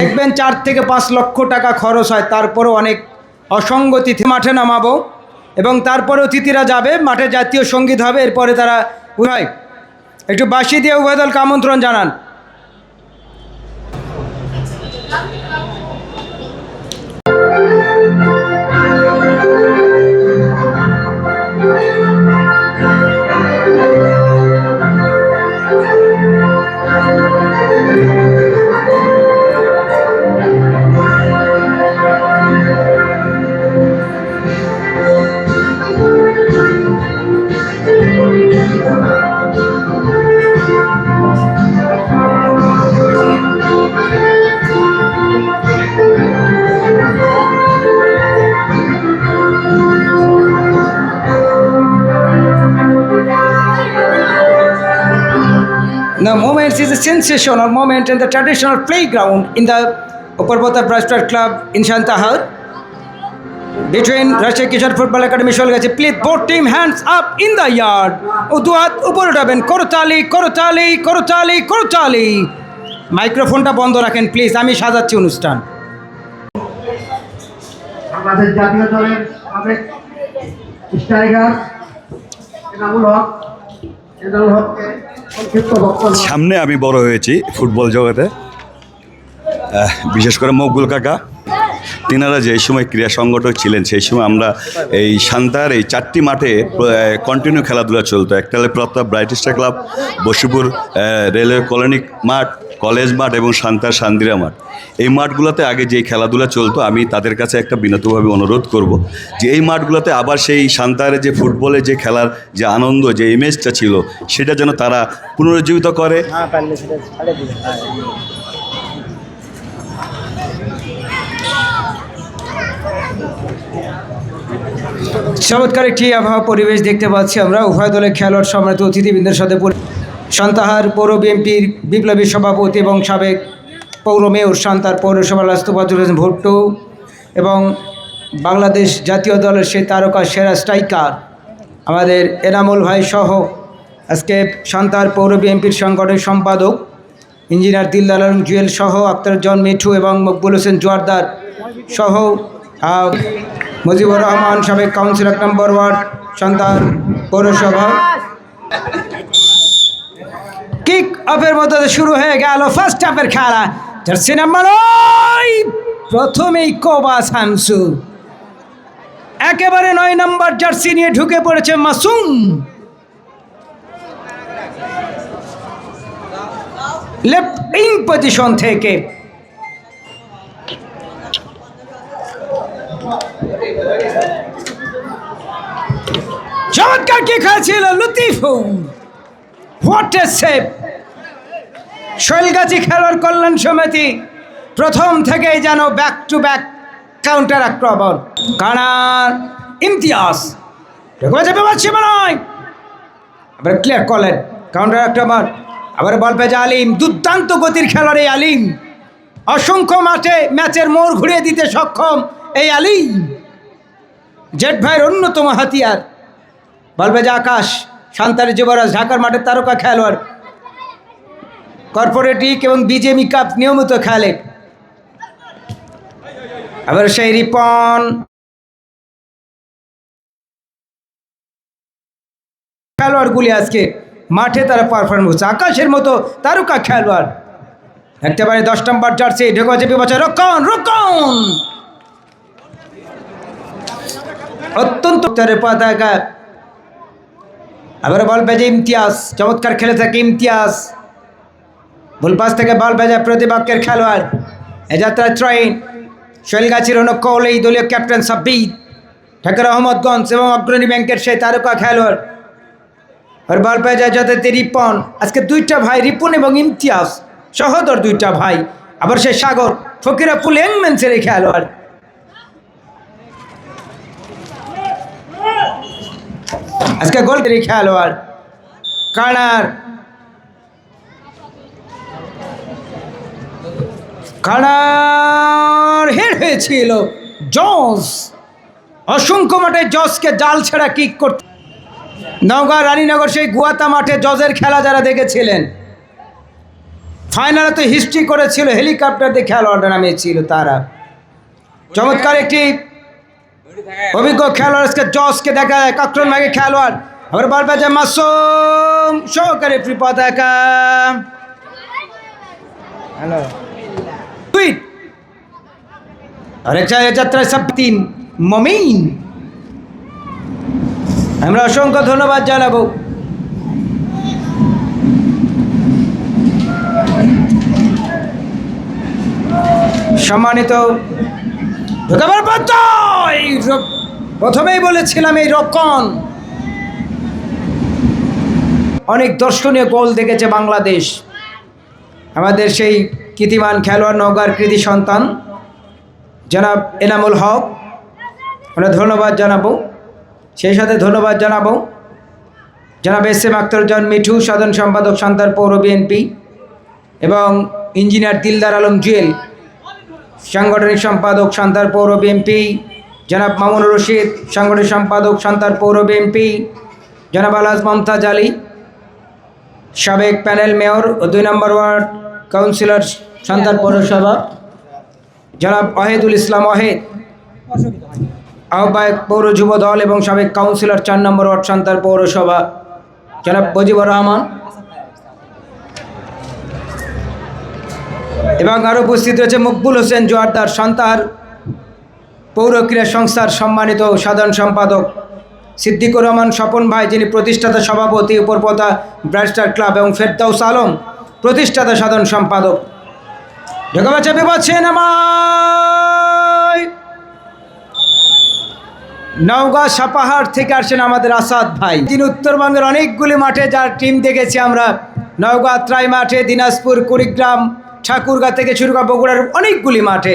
দেখবেন চার থেকে পাঁচ লক্ষ টাকা খরচ হয়, তারপরও অনেক অসঙ্গতি মাঠে নামাবো এবং তারপরে অতিথিরা যাবে, মাঠে জাতীয় সংগীত হবে, এরপরে তারা উভয় একটু বাসি দিয়ে উভয় দলকে আমন্ত্রণ জানান। The moment is a sensational moment in the traditional playground in the Uparbota Brastar Club in Shantahar. Between Russia Kishore Football Academy চলে গেছে please both team hands up in the yard উপরে উঠাবেন করতালি করতালি করতালি করতালি মাইক্রোফোনটা বন্ধ রাখেন প্লিজ আমি সাজাচ্ছি অনুষ্ঠান বাংলাদেশ জাতীয় দলের সাবেক স্ট্রাইকার এনামুল হক এনামুল হককে সামনে আমি বড় হয়েছি ফুটবল জগতে। বিশেষ করে মকবুল কাকা। তিনারা যে সময় ক্রীড়া সংগঠক ছিলেন, সেই সময় আমরা এই শান্তার এই চারটি মাঠে কন্টিনিউ খেলাধুলা চলতো। একটা হলে Pratap bright star club, Basipur railway colony মাঠ কলেজ মাঠ এবং শান্তার সান্দিরা মাঠ। এই মাঠগুলোতে আগে যেই খেলাধুলা চলতো আমি তাদের কাছে একটা বিনতভাবে অনুরোধ করব যে এই মাঠগুলোতে আবার সেই শান্তারে যে ফুটবলে যে খেলার যে আনন্দ যে ইমেজটা ছিল সেটা যেন তারা পুনরুজ্জীবিত করে। চমৎকার একটি আবহাওয়া পরিবেশ দেখতে পাচ্ছি আমরা। উভয় দলের খেলোয়াড় সম্মানিত অতিথিবৃন্দের সাথে সান্তাহার পৌর বিএনপির বিপ্লবী সভাপতি এবং সাবেক পৌর মেয়র সান্তার পৌরসভার রাষ্ট্রপতি হোসেন ভুট্টো এবং বাংলাদেশ জাতীয় দলের সেই তারকা সেরা স্ট্রাইকার আমাদের এনামুল ভাই সহ আজকে সান্তার পৌর বিএনপির সংগঠনের সম্পাদক ইঞ্জিনিয়ার দিলদার আলম জুয়েল সহ আক্তারুজ্জামান মিঠু এবং মকবুল হোসেন জোয়ারদার সহ মুজিবুর রহমান সাবেক কাউন্সিলর নম্বর ওয়ার্ড সন্তান পৌরসভা। কিক অফের মধ্যে শুরু হয়ে গেল ফার্স্ট হাফের খেলা। জার্সি নাম্বার ওই প্রথমেই কোবা শামসু একেবারে নয় নম্বর জার্সি নিয়ে ঢুকে পড়েছে মাসুম। লেফট ইন পজিশন থেকে। চমৎকার কি খেলছিল লতিফু হোয়াট এ সেভ শৈলগাছি খেলোয়াড় কল্যাণ সমিতি প্রথম থেকেই যেন ব্যাক টু ব্যাক কাউন্টার আক্রমণ। কানার ইমতিয়াজ। নয় আবার ক্লিয়ার করলেন। কাউন্টার আক্রমণ। আবার বল পেয়েছে আলিম। দুর্দান্ত গতির খেলোয়াড় এই আলিম। অসংখ্য মাঠে ম্যাচের মোড় ঘুরিয়ে দিতে সক্ষম এই আলিম। জেট ভাইয়ের অন্যতম হাতিয়ার। বল পেয়েছে আকাশ। সান্তারি যুবরাজ, ঢাকার মাঠের তারকা খেলোয়াড়। কর্পোরেটিক এবং বিজেপি কাপ নিয়মিত খেলে। আবার সেই রিপন। খেলোয়াড়গুলি আজকে মাঠে তারা পারফর্ম হচ্ছে আকাশের মতো তারকা খেলোয়াড়। একটা বারে দশ নম্বর জার্সি ঢেকে আছে বিবছর রক্ষণ রক্ষণ! অত্যন্ত পতাকা। আবার বল বেজে ইমতিয়াজ। চমৎকার খেলে থাকে ইমতিয়াজ ভুল পাশ থেকে বল বেজা প্রতিপক্ষের খেলোয়াড়। এ যাত্রায় ট্রেন শৈলগাছির হন কৌল, এই দলীয় ক্যাপ্টেন সাব্বির ঢাকার আহমদগঞ্জ এবং অগ্রণী ব্যাংকের সেই তারকা খেলোয়াড়। আর বল পেয়ে যায় যাতে রিপন আজকে দুইটা ভাই, রিপন এবং ইমতিয়াজ, সহদর দুইটা ভাই, আবার সে সাগর ফকিরাপুল ইয়াংম্যান্সের এই খেলোয়াড়। আজকে এই খেলোয়াড়। কানার কানার হের হয়েছিল জস। অসংখ্য মাঠে জসকে জাল ছেড়া কিক করতে নওগাঁ রানীনগর সেই গুয়াতা মাঠে জজের খেলা যারা দেখেছিলেন। ফাইনালে তো হিস্ট্রি করেছিল হেলিকপ্টার দিয়ে খেলোয়াড়রা নামিয়েছিল তারা। চমৎকার একটি অভিজ্ঞ খেলোয়াড় আজকে জসকে দেখা যায় কাকরন মাগে খেলোয়াড়। আবার বল বাজে মাসুম সহকারী পতাকা হ্যালো। আমরা অসংখ্য ধন্যবাদ জানাব। সম্মানিত প্রথমেই বলেছিলাম এই রক্ষণ। অনেক দর্শনীয় গোল দেখেছে বাংলাদেশ। আমাদের সেই কীর্তিমান খেলোয়াড় নওগাঁর কৃতি সন্তান। জনাব এনামুল হক আমরা ধন্যবাদ জানাব। সেই সাথে ধন্যবাদ জানাব জনাব এস এম আখতারুজ্জামান মিঠু, সাধারণ সম্পাদক সান্তার পৌর বিএনপি এবং ইঞ্জিনিয়ার দিলদার আলম জুয়েল, সাংগঠনিক সম্পাদক সান্তার পৌর বিএনপি, জনাব মামুনুর রশিদ, সাংগঠনিক সম্পাদক সান্তার পৌর বিএনপি, জনাব আলাজ মমতাজ আলী, সাবেক প্যানেল মেয়র ও দুই নম্বর ওয়ার্ড কাউন্সিলর সান্তার পৌরসভা। জনাব অহেদুল ইসলাম অহেদ আহ্বায়ক পৌর যুব দল এবং সাবেক কাউন্সিলর চার নম্বর ওয়ার্ড সান্তার পৌরসভা, জনাব মুজিবুর রহমান। এবং আরও উপস্থিত রয়েছে মকবুল হোসেন জোয়ারদার সন্তার পৌর ক্রীড়া সংস্থার সম্মানিত সাধারণ সম্পাদক সিদ্দিকুর রহমান স্বপন ভাই, যিনি প্রতিষ্ঠাতা সভাপতি, উপরপতা ব্রাস্টার ক্লাব এবং ফেরদাউস আলম, প্রতিষ্ঠাতা সাধারণ সম্পাদক। ঢাকা বাচ্চা বিপদছেন নওগাঁ সাপাহার থেকে আসেন আমাদের আসাদ ভাই। তিনি উত্তরবঙ্গের অনেকগুলি মাঠে, যার টিম দেখেছি আমরা। নওগাঁ ত্রাই মাঠে, দিনাজপুর, কুড়িগ্রাম, ঠাকুরগাঁ থেকে শুরু করে বগুড়ার অনেকগুলি মাঠে।